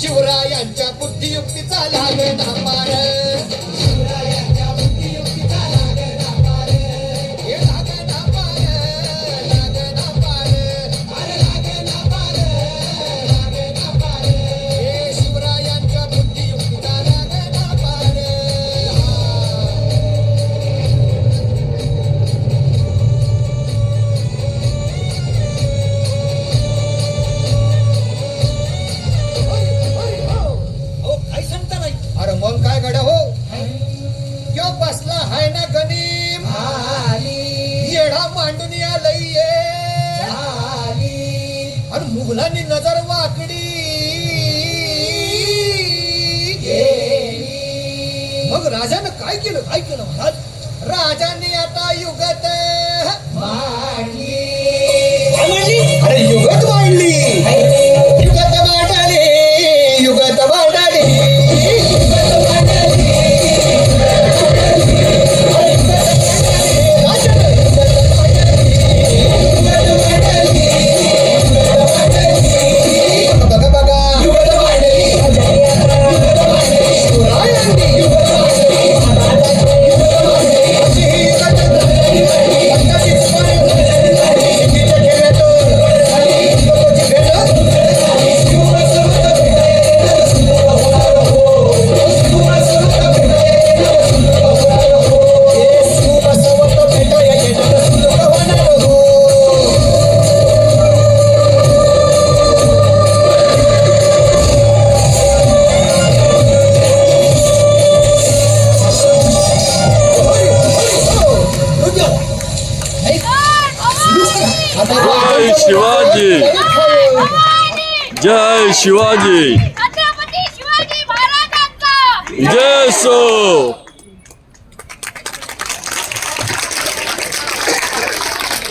शिवरायांच्या बुद्धियुक्तीचा लागे धापार हाय ना गनीम येडा मांडून या. लई ये आणि मुघलांनी नजर वाकडी. मग राजानं काय केलं? काय केलं महाराज? राजाने आता युगत जय शिवाजी। जय शिवाजी। जय सो।